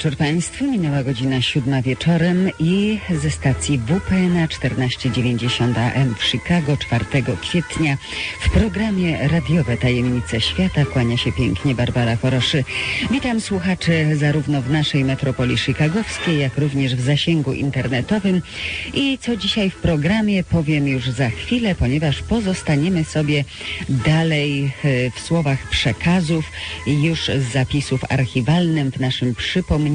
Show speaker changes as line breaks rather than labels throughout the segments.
wieczór Państwu. Minęła godzina siódma wieczorem i ze stacji WP na 1490 AM w Chicago 4 kwietnia w programie Radiowe Tajemnice Świata kłania się pięknie Barbara Choroszy. Witam słuchaczy zarówno w naszej metropolii chicagowskiej, jak również w zasięgu internetowym. I co dzisiaj w programie powiem już za chwilę, ponieważ pozostaniemy sobie dalej e, w słowach przekazów już z zapisów archiwalnym w naszym przypomnieniu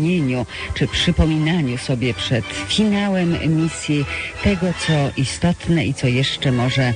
czy przypominaniu sobie przed finałem misji tego, co istotne i co jeszcze może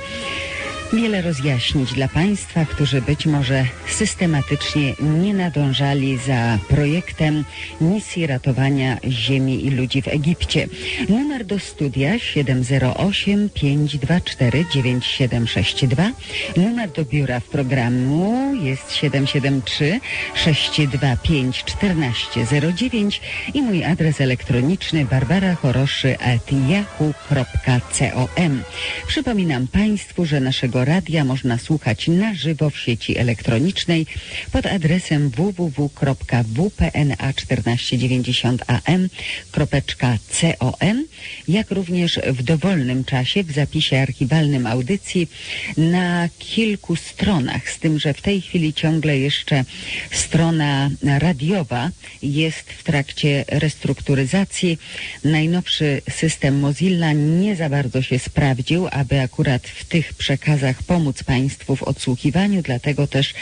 wiele rozjaśnić dla Państwa, którzy być może systematycznie nie nadążali za projektem misji ratowania ziemi i ludzi w Egipcie. Numer do studia 708 524 9762. Numer do biura w programu jest 773 625 1409 i mój adres elektroniczny barbarachoroszy.yahoo.com. Przypominam Państwu, że naszego radia można słuchać na żywo w sieci elektronicznej pod adresem www.wpna1490am.com, jak również w dowolnym czasie w zapisie archiwalnym audycji na kilku stronach, z tym, że w tej chwili ciągle jeszcze strona radiowa jest w trakcie restrukturyzacji. Najnowszy system Mozilla nie za bardzo się sprawdził, aby akurat w tych przekazach pomóc Państwu w odsłuchiwaniu, dlatego też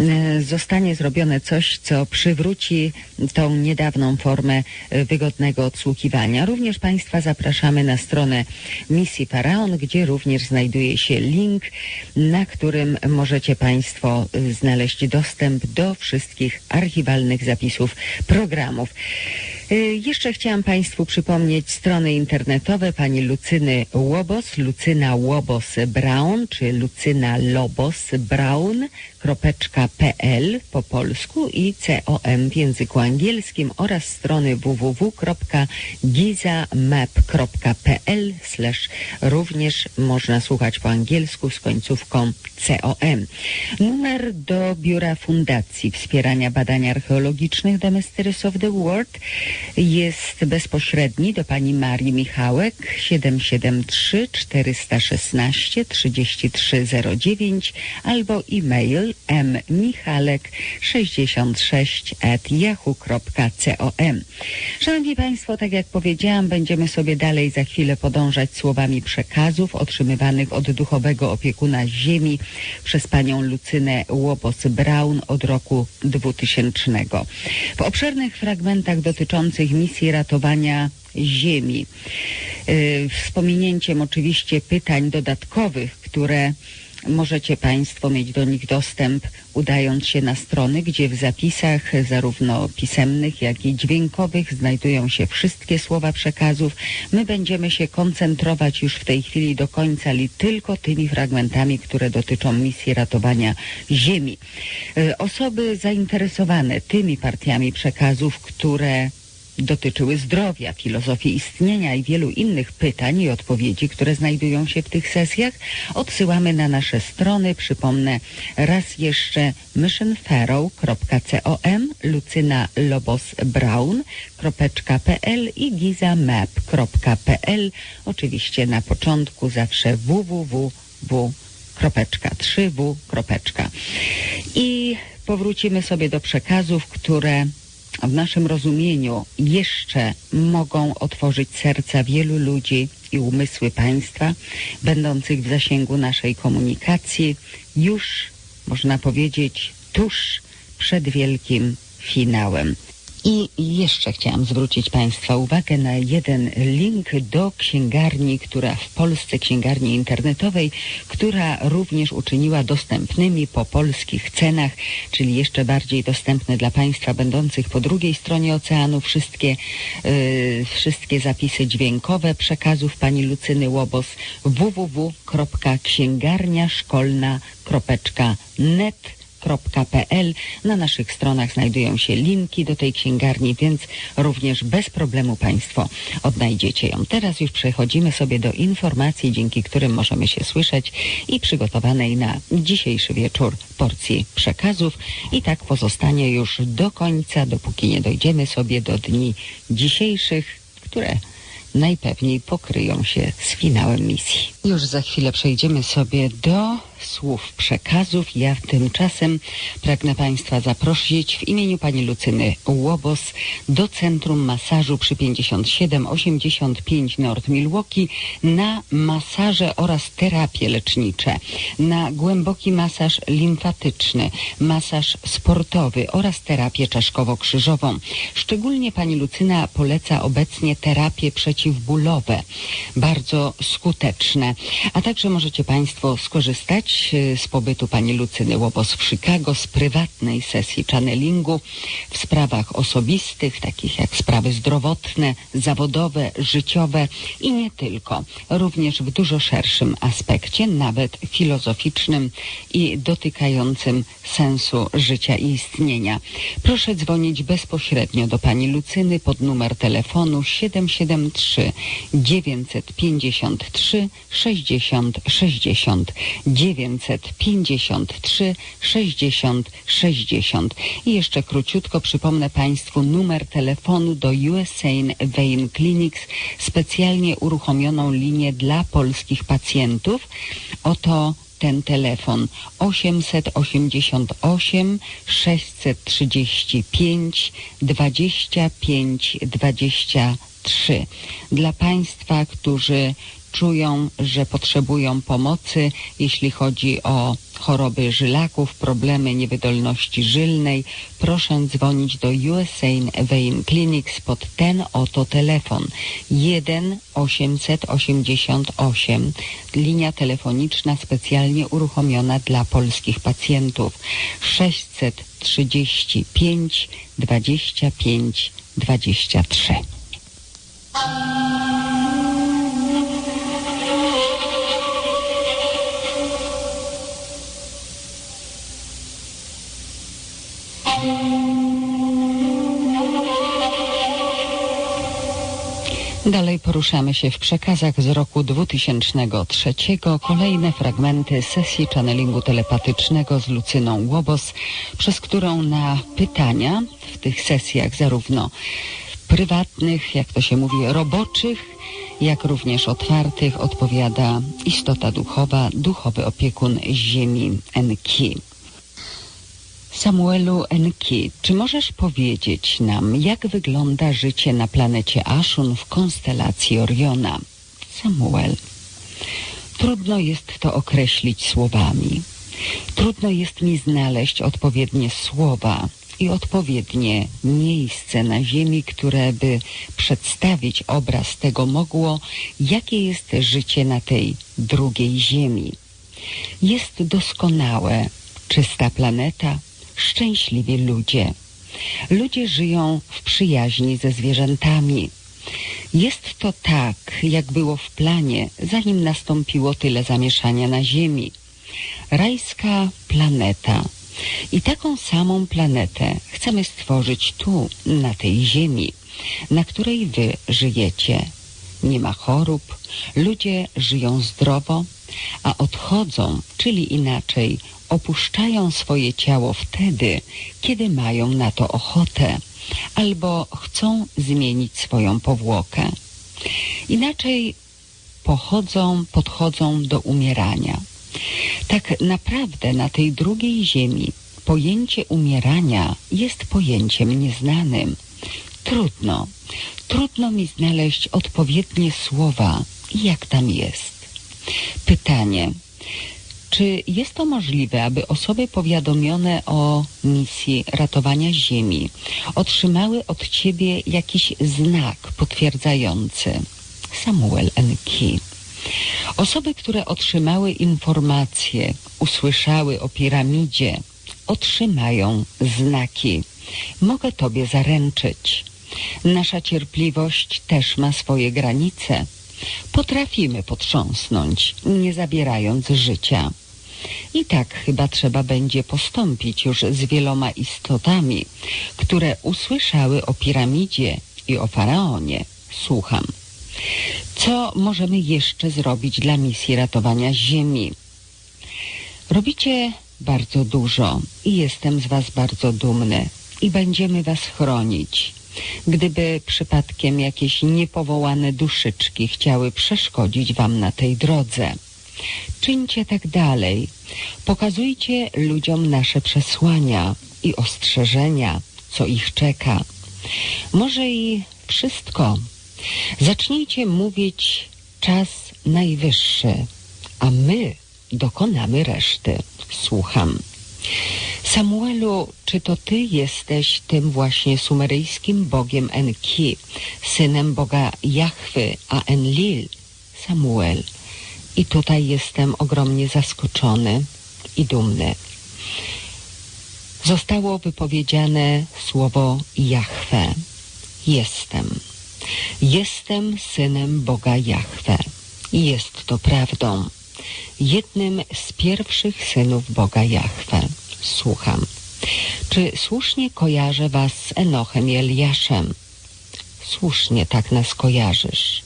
e, zostanie zrobione coś, co przywróci tą niedawną formę e, wygodnego odsłuchiwania. Również Państwa zapraszamy na stronę misji Faraon, gdzie również znajduje się link, na którym możecie Państwo e, znaleźć dostęp do wszystkich archiwalnych zapisów programów. Jeszcze chciałam Państwu przypomnieć strony internetowe pani Lucyny Łobos, Lucyna Łobos Brown, czy Lucyna Lobos Brown, .pl po polsku i com w języku angielskim oraz strony www.gizamap.pl również można słuchać po angielsku z końcówką com. Numer do Biura Fundacji Wspierania Badań Archeologicznych The Mysteries of the World jest bezpośredni do pani Marii Michałek 773 416 3309 albo e-mail mmichalek66 at. Szanowni Państwo, tak jak powiedziałam, będziemy sobie dalej za chwilę podążać słowami przekazów otrzymywanych od duchowego opiekuna ziemi przez panią Lucynę Łobos-Brown od roku 2000. W obszernych fragmentach dotyczących misji ratowania ziemi, yy, wspominięciem oczywiście pytań dodatkowych, które Możecie Państwo mieć do nich dostęp, udając się na strony, gdzie w zapisach zarówno pisemnych, jak i dźwiękowych znajdują się wszystkie słowa przekazów. My będziemy się koncentrować już w tej chwili do końca li tylko tymi fragmentami, które dotyczą misji ratowania Ziemi. E, osoby zainteresowane tymi partiami przekazów, które dotyczyły zdrowia, filozofii istnienia i wielu innych pytań i odpowiedzi, które znajdują się w tych sesjach, odsyłamy na nasze strony. Przypomnę raz jeszcze missionfarrow.com, Lucyna Lobos Brown.pl i gizamap.pl. Oczywiście na początku zawsze www. Kropeczka, 3w, kropeczka. I powrócimy sobie do przekazów, które w naszym rozumieniu jeszcze mogą otworzyć serca wielu ludzi i umysły państwa, będących w zasięgu naszej komunikacji, już można powiedzieć tuż przed wielkim finałem. I jeszcze chciałam zwrócić Państwa uwagę na jeden link do księgarni, która w Polsce, księgarni internetowej, która również uczyniła dostępnymi po polskich cenach, czyli jeszcze bardziej dostępne dla Państwa będących po drugiej stronie oceanu, wszystkie, yy, wszystkie zapisy dźwiękowe przekazów pani Lucyny Łobos www.księgarniaszkolna.net www.księgarnia.pl. Na naszych stronach znajdują się linki do tej księgarni, więc również bez problemu Państwo odnajdziecie ją. Teraz już przechodzimy sobie do informacji, dzięki którym możemy się słyszeć i przygotowanej na dzisiejszy wieczór porcji przekazów. I tak pozostanie już do końca, dopóki nie dojdziemy sobie do dni dzisiejszych, które najpewniej pokryją się z finałem misji. Już za chwilę przejdziemy sobie do słów przekazów. Ja tymczasem pragnę Państwa zaprosić w imieniu pani Lucyny Łobos do Centrum Masażu przy 5785 North Milwaukee na masaże oraz terapie lecznicze, na głęboki masaż limfatyczny, masaż sportowy oraz terapię czaszkowo-krzyżową. Szczególnie pani Lucyna poleca obecnie terapie przeciwbólowe, bardzo skuteczne, a także możecie Państwo skorzystać z pobytu pani Lucyny Łobos w Chicago, z prywatnej sesji channelingu w sprawach osobistych, takich jak sprawy zdrowotne, zawodowe, życiowe i nie tylko. Również w dużo szerszym aspekcie, nawet filozoficznym i dotykającym sensu życia i istnienia. Proszę dzwonić bezpośrednio do pani Lucyny pod numer telefonu 773 953 60 60 953 60 60. I jeszcze króciutko przypomnę Państwu numer telefonu do USAID Vein Clinics, specjalnie uruchomioną linię dla polskich pacjentów. Oto ten telefon 888 635 25 23. Dla Państwa, którzy czują, że potrzebują pomocy, jeśli chodzi o choroby żylaków, problemy niewydolności żylnej, proszę dzwonić do USA Vein Clinics pod ten oto telefon. 1 888 linia telefoniczna specjalnie uruchomiona dla polskich pacjentów. 635 25 23 Dalej poruszamy się w przekazach z roku 2003. Kolejne fragmenty sesji channelingu telepatycznego z Lucyną Łobos, przez którą na pytania w tych sesjach zarówno prywatnych, jak to się mówi, roboczych, jak również otwartych odpowiada istota duchowa, duchowy opiekun Ziemi Enki. Samuelu Enki, czy możesz powiedzieć nam, jak wygląda życie na planecie Aszun w konstelacji Oriona? Samuel. Trudno jest to określić słowami. Trudno jest mi znaleźć odpowiednie słowa i odpowiednie miejsce na Ziemi, które by przedstawić obraz tego mogło, jakie jest życie na tej drugiej Ziemi. Jest doskonałe, czysta planeta, szczęśliwi ludzie. Ludzie żyją w przyjaźni ze zwierzętami. Jest to tak, jak było w planie, zanim nastąpiło tyle zamieszania na Ziemi. Rajska planeta. I taką samą planetę chcemy stworzyć tu, na tej Ziemi, na której wy żyjecie. Nie ma chorób, ludzie żyją zdrowo, a odchodzą, czyli inaczej, opuszczają swoje ciało wtedy, kiedy mają na to ochotę albo chcą zmienić swoją powłokę. Inaczej pochodzą, podchodzą do umierania. Tak naprawdę na tej drugiej ziemi pojęcie umierania jest pojęciem nieznanym. Trudno, trudno mi znaleźć odpowiednie słowa, jak tam jest. Pytanie, czy jest to możliwe, aby osoby powiadomione o misji ratowania Ziemi otrzymały od Ciebie jakiś znak potwierdzający? Samuel N. Key. Osoby, które otrzymały informacje, usłyszały o piramidzie, otrzymają znaki. Mogę Tobie zaręczyć. Nasza cierpliwość też ma swoje granice. Potrafimy potrząsnąć, nie zabierając życia. I tak chyba trzeba będzie postąpić już z wieloma istotami, które usłyszały o piramidzie i o faraonie. Słucham. Co możemy jeszcze zrobić dla misji ratowania Ziemi? Robicie bardzo dużo i jestem z Was bardzo dumny i będziemy Was chronić. Gdyby przypadkiem jakieś niepowołane duszyczki chciały przeszkodzić Wam na tej drodze. Czyńcie tak dalej. Pokazujcie ludziom nasze przesłania i ostrzeżenia, co ich czeka. Może i wszystko. Zacznijcie mówić czas najwyższy, a my dokonamy reszty. Słucham. Samuelu, czy to ty jesteś tym właśnie sumeryjskim bogiem Enki, synem boga Jahwy, a Enlil? Samuel. I tutaj jestem ogromnie zaskoczony i dumny. Zostało wypowiedziane słowo Jahwe. Jestem. Jestem synem Boga Jahwe. Jest to prawdą. Jednym z pierwszych synów Boga Jahwe. Słucham. Czy słusznie kojarzę was z Enochem i Eliaszem? Słusznie tak nas kojarzysz.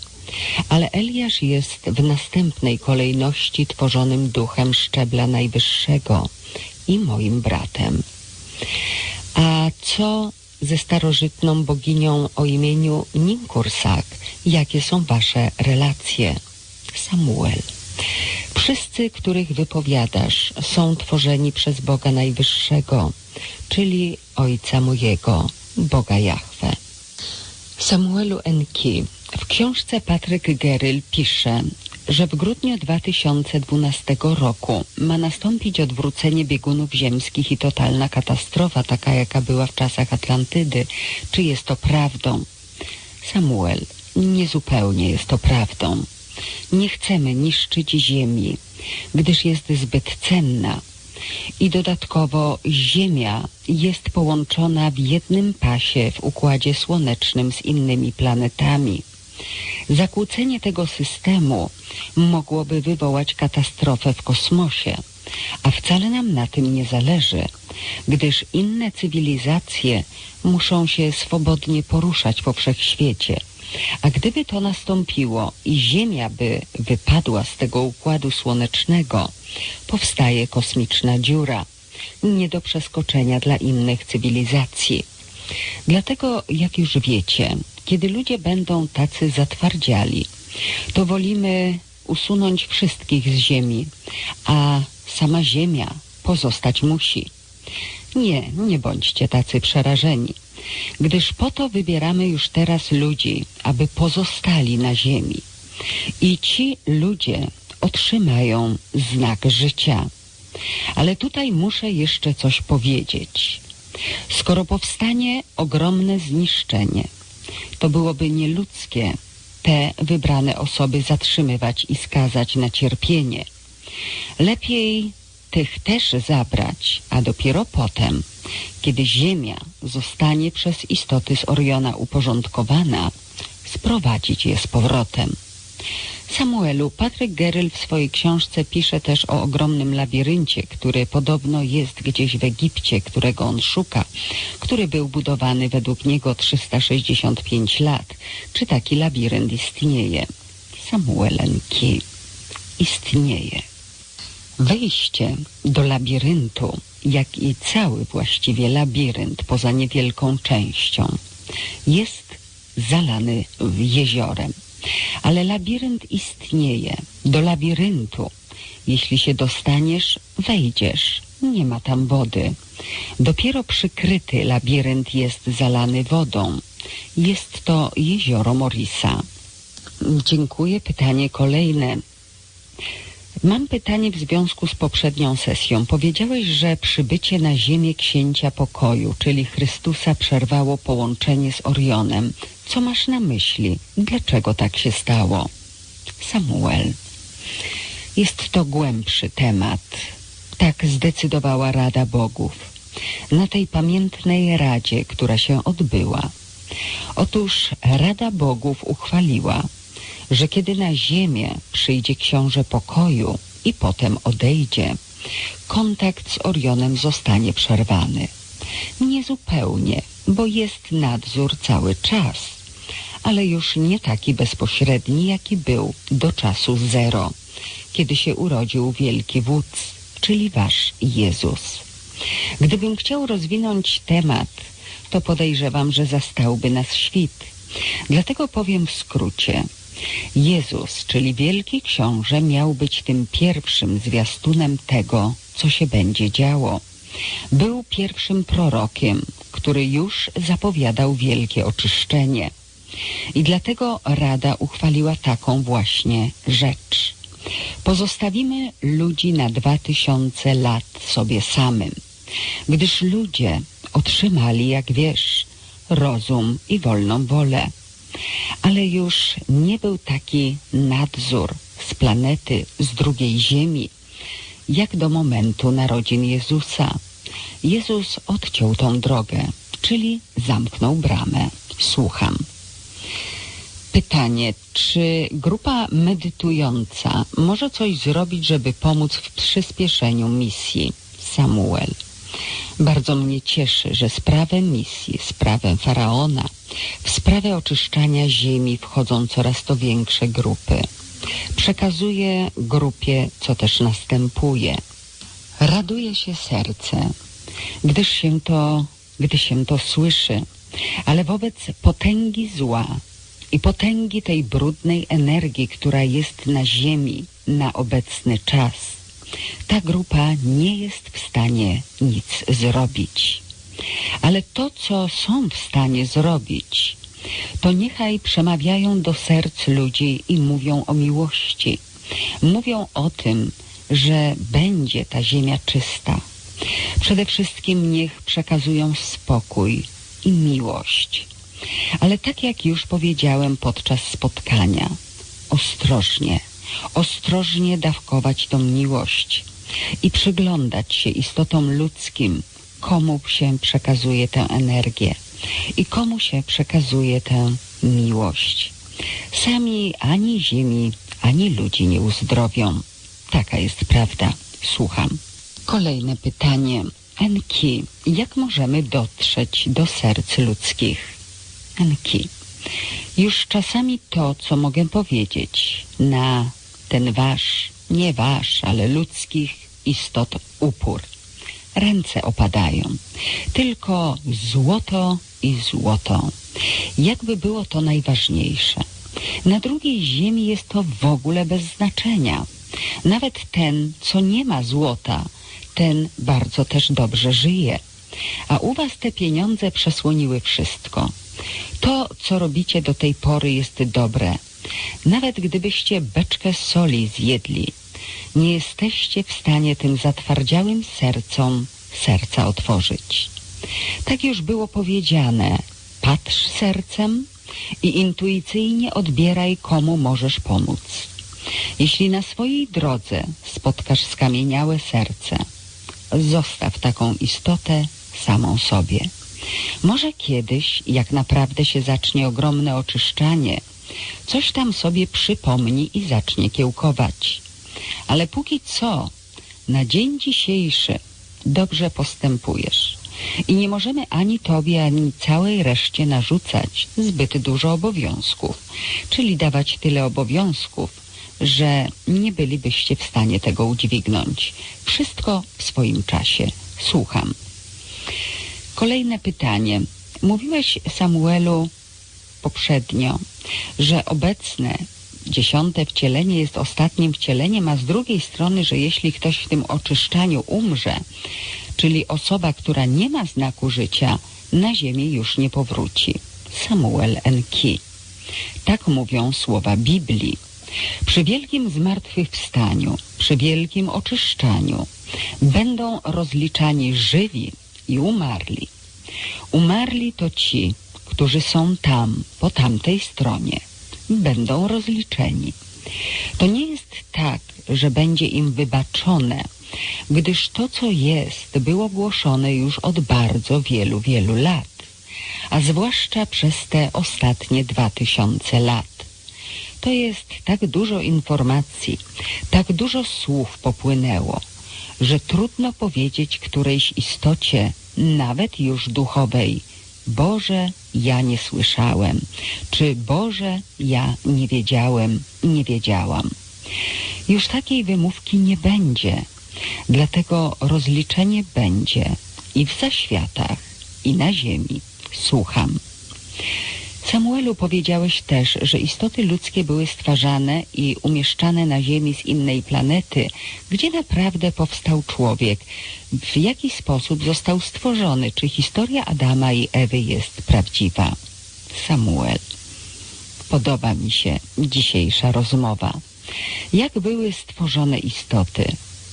Ale Eliasz jest w następnej kolejności tworzonym duchem szczebla najwyższego i moim bratem. A co ze starożytną boginią o imieniu Ninkursak? Jakie są wasze relacje? Samuel. Wszyscy, których wypowiadasz, są tworzeni przez Boga Najwyższego, czyli Ojca mojego, Boga Jahwe. Samuelu Enki w książce Patryk Geryl pisze, że w grudniu 2012 roku ma nastąpić odwrócenie biegunów ziemskich i totalna katastrofa, taka jaka była w czasach Atlantydy. Czy jest to prawdą? Samuel, niezupełnie jest to prawdą. Nie chcemy niszczyć ziemi, gdyż jest zbyt cenna. I dodatkowo Ziemia jest połączona w jednym pasie w Układzie Słonecznym z innymi planetami. Zakłócenie tego systemu mogłoby wywołać katastrofę w kosmosie, a wcale nam na tym nie zależy, gdyż inne cywilizacje muszą się swobodnie poruszać po wszechświecie. A gdyby to nastąpiło i Ziemia by wypadła z tego układu słonecznego, powstaje kosmiczna dziura, nie do przeskoczenia dla innych cywilizacji. Dlatego, jak już wiecie, kiedy ludzie będą tacy zatwardziali, to wolimy usunąć wszystkich z ziemi, a sama ziemia pozostać musi. Nie, nie bądźcie tacy przerażeni, gdyż po to wybieramy już teraz ludzi, aby pozostali na ziemi. I ci ludzie otrzymają znak życia. Ale tutaj muszę jeszcze coś powiedzieć. Skoro powstanie ogromne zniszczenie, to byłoby nieludzkie te wybrane osoby zatrzymywać i skazać na cierpienie. Lepiej tych też zabrać, a dopiero potem, kiedy Ziemia zostanie przez istoty z Oriona uporządkowana, sprowadzić je z powrotem. Samuelu, Patryk Geryl w swojej książce pisze też o ogromnym labiryncie, który podobno jest gdzieś w Egipcie, którego on szuka, który był budowany według niego 365 lat. Czy taki labirynt istnieje? Samuelenki istnieje. Wejście do labiryntu, jak i cały właściwie labirynt poza niewielką częścią, jest zalany jeziorem. Ale labirynt istnieje. Do labiryntu, jeśli się dostaniesz, wejdziesz. Nie ma tam wody. Dopiero przykryty labirynt jest zalany wodą. Jest to jezioro Morisa. Dziękuję. Pytanie kolejne. Mam pytanie w związku z poprzednią sesją. Powiedziałeś, że przybycie na ziemię księcia pokoju, czyli Chrystusa, przerwało połączenie z Orionem. Co masz na myśli? Dlaczego tak się stało? Samuel. Jest to głębszy temat. Tak zdecydowała Rada Bogów. Na tej pamiętnej radzie, która się odbyła. Otóż Rada Bogów uchwaliła, że kiedy na ziemię przyjdzie książę pokoju i potem odejdzie, kontakt z Orionem zostanie przerwany. Niezupełnie, bo jest nadzór cały czas, ale już nie taki bezpośredni, jaki był do czasu zero, kiedy się urodził wielki wódz, czyli wasz Jezus. Gdybym chciał rozwinąć temat, to podejrzewam, że zastałby nas świt. Dlatego powiem w skrócie. Jezus, czyli wielki książę, miał być tym pierwszym zwiastunem tego, co się będzie działo. Był pierwszym prorokiem, który już zapowiadał wielkie oczyszczenie. I dlatego Rada uchwaliła taką właśnie rzecz. Pozostawimy ludzi na dwa tysiące lat sobie samym, gdyż ludzie otrzymali, jak wiesz, rozum i wolną wolę. Ale już nie był taki nadzór z planety, z drugiej ziemi, jak do momentu narodzin Jezusa. Jezus odciął tą drogę, czyli zamknął bramę. Słucham. Pytanie, czy grupa medytująca może coś zrobić, żeby pomóc w przyspieszeniu misji? Samuel. Bardzo mnie cieszy, że sprawę misji, sprawę faraona, w sprawę oczyszczania ziemi wchodzą coraz to większe grupy. Przekazuję grupie, co też następuje. Raduje się serce, gdyż się to, gdy się to słyszy, ale wobec potęgi zła i potęgi tej brudnej energii, która jest na ziemi na obecny czas, ta grupa nie jest w stanie nic zrobić. Ale to, co są w stanie zrobić, to niechaj przemawiają do serc ludzi i mówią o miłości. Mówią o tym, że będzie ta ziemia czysta. Przede wszystkim niech przekazują spokój i miłość. Ale tak jak już powiedziałem podczas spotkania, ostrożnie, ostrożnie dawkować tą miłość i przyglądać się istotom ludzkim, komu się przekazuje tę energię i komu się przekazuje tę miłość. Sami ani ziemi, ani ludzi nie uzdrowią. Taka jest prawda. Słucham. Kolejne pytanie. Enki, jak możemy dotrzeć do serc ludzkich? Enki. Już czasami to, co mogę powiedzieć na ten wasz, nie wasz, ale ludzkich istot upór. Ręce opadają. Tylko złoto i złoto. Jakby było to najważniejsze. Na drugiej ziemi jest to w ogóle bez znaczenia. Nawet ten, co nie ma złota, ten bardzo też dobrze żyje. A u was te pieniądze przesłoniły wszystko. To, co robicie do tej pory jest dobre. Nawet gdybyście beczkę soli zjedli, nie jesteście w stanie tym zatwardziałym sercom serca otworzyć. Tak już było powiedziane. Patrz sercem i intuicyjnie odbieraj, komu możesz pomóc. Jeśli na swojej drodze spotkasz skamieniałe serce, zostaw taką istotę samą sobie. Może kiedyś, jak naprawdę się zacznie ogromne oczyszczanie, coś tam sobie przypomni i zacznie kiełkować. Ale póki co, na dzień dzisiejszy dobrze postępujesz. I nie możemy ani tobie, ani całej reszcie narzucać zbyt dużo obowiązków, czyli dawać tyle obowiązków, że nie bylibyście w stanie tego udźwignąć. Wszystko w swoim czasie. Słucham. Kolejne pytanie. Mówiłeś, Samuelu, poprzednio, że obecne dziesiąte wcielenie jest ostatnim wcieleniem, a z drugiej strony, że jeśli ktoś w tym oczyszczaniu umrze, czyli osoba, która nie ma znaku życia, na ziemię już nie powróci. Samuel N. Key. Tak mówią słowa Biblii. Przy wielkim zmartwychwstaniu, przy wielkim oczyszczaniu będą rozliczani żywi i umarli. Umarli to ci, którzy są tam, po tamtej stronie. Będą rozliczeni. To nie jest tak, że będzie im wybaczone, gdyż to, co jest, było głoszone już od bardzo wielu, wielu lat, a zwłaszcza przez te ostatnie dwa tysiące lat. To jest tak dużo informacji, tak dużo słów popłynęło, że trudno powiedzieć którejś istocie, nawet już duchowej, Boże, ja nie słyszałem, czy Boże, ja nie wiedziałem, nie wiedziałam. Już takiej wymówki nie będzie, dlatego rozliczenie będzie i w zaświatach, i na ziemi. Słucham. Samuelu powiedziałeś też, że istoty ludzkie były stwarzane i umieszczane na Ziemi z innej planety, gdzie naprawdę powstał człowiek. W jaki sposób został stworzony? Czy historia Adama i Ewy jest prawdziwa? Samuel. Podoba mi się dzisiejsza rozmowa. Jak były stworzone istoty?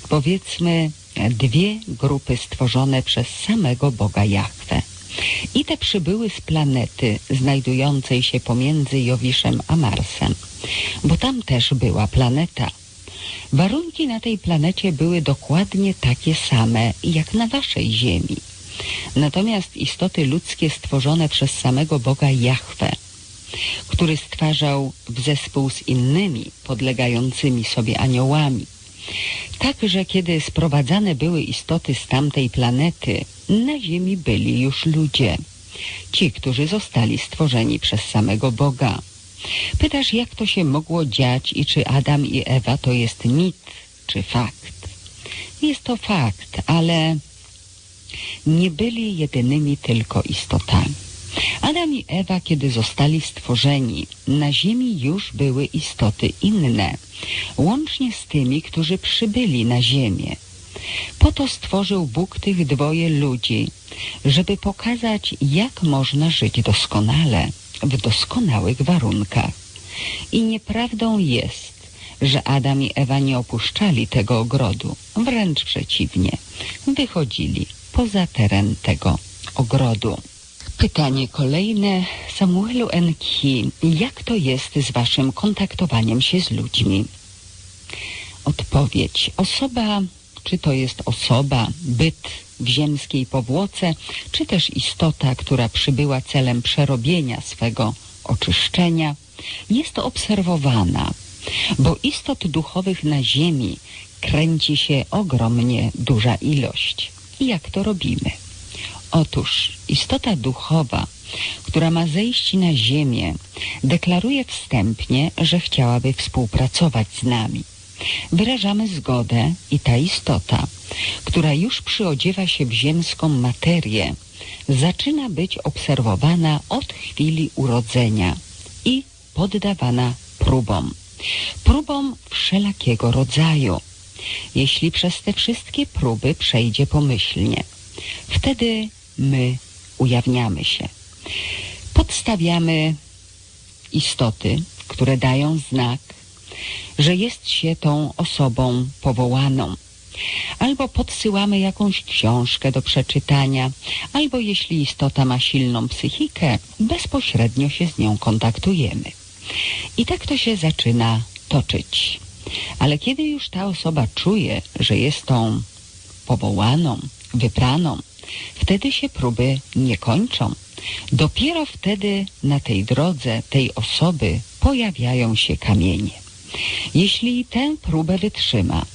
Powiedzmy dwie grupy stworzone przez samego Boga Jahwe. I te przybyły z planety znajdującej się pomiędzy Jowiszem a Marsem, bo tam też była planeta. Warunki na tej planecie były dokładnie takie same jak na waszej Ziemi. Natomiast istoty ludzkie stworzone przez samego Boga Jahwe, który stwarzał w zespół z innymi podlegającymi sobie aniołami, Także kiedy sprowadzane były istoty z tamtej planety, na Ziemi byli już ludzie. Ci, którzy zostali stworzeni przez samego Boga. Pytasz, jak to się mogło dziać i czy Adam i Ewa to jest mit czy fakt? Jest to fakt, ale nie byli jedynymi tylko istotami. Adam i Ewa, kiedy zostali stworzeni, na ziemi już były istoty inne, łącznie z tymi, którzy przybyli na ziemię. Po to stworzył Bóg tych dwoje ludzi, żeby pokazać, jak można żyć doskonale, w doskonałych warunkach. I nieprawdą jest, że Adam i Ewa nie opuszczali tego ogrodu. Wręcz przeciwnie, wychodzili poza teren tego ogrodu. Pytanie kolejne. Samuelu Enki, jak to jest z waszym kontaktowaniem się z ludźmi? Odpowiedź. Osoba, czy to jest osoba, byt w ziemskiej powłoce, czy też istota, która przybyła celem przerobienia swego oczyszczenia, jest obserwowana, bo istot duchowych na ziemi kręci się ogromnie duża ilość. I jak to robimy? Otóż istota duchowa, która ma zejść na ziemię, deklaruje wstępnie, że chciałaby współpracować z nami. Wyrażamy zgodę i ta istota, która już przyodziewa się w ziemską materię, zaczyna być obserwowana od chwili urodzenia i poddawana próbom. Próbom wszelakiego rodzaju. Jeśli przez te wszystkie próby przejdzie pomyślnie, wtedy my ujawniamy się. Podstawiamy istoty, które dają znak, że jest się tą osobą powołaną. Albo podsyłamy jakąś książkę do przeczytania, albo jeśli istota ma silną psychikę, bezpośrednio się z nią kontaktujemy. I tak to się zaczyna toczyć. Ale kiedy już ta osoba czuje, że jest tą powołaną, wybraną, Wtedy się próby nie kończą. Dopiero wtedy na tej drodze tej osoby pojawiają się kamienie. Jeśli tę próbę wytrzyma,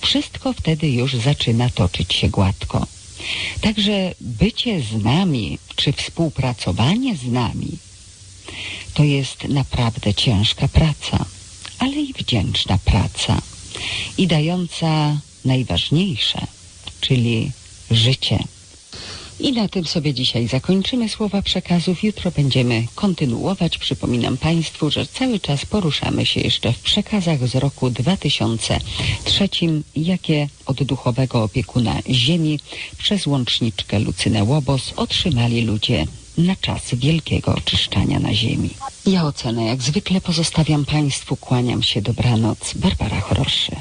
wszystko wtedy już zaczyna toczyć się gładko. Także bycie z nami, czy współpracowanie z nami, to jest naprawdę ciężka praca, ale i wdzięczna praca i dająca najważniejsze, czyli życie. I na tym sobie dzisiaj zakończymy słowa przekazów. Jutro będziemy kontynuować. Przypominam Państwu, że cały czas poruszamy się jeszcze w przekazach z roku 2003, jakie od duchowego opiekuna Ziemi przez łączniczkę Lucynę Łobos otrzymali ludzie na czas wielkiego oczyszczania na Ziemi. Ja ocenę jak zwykle pozostawiam Państwu, kłaniam się, dobranoc. Barbara Choroszy.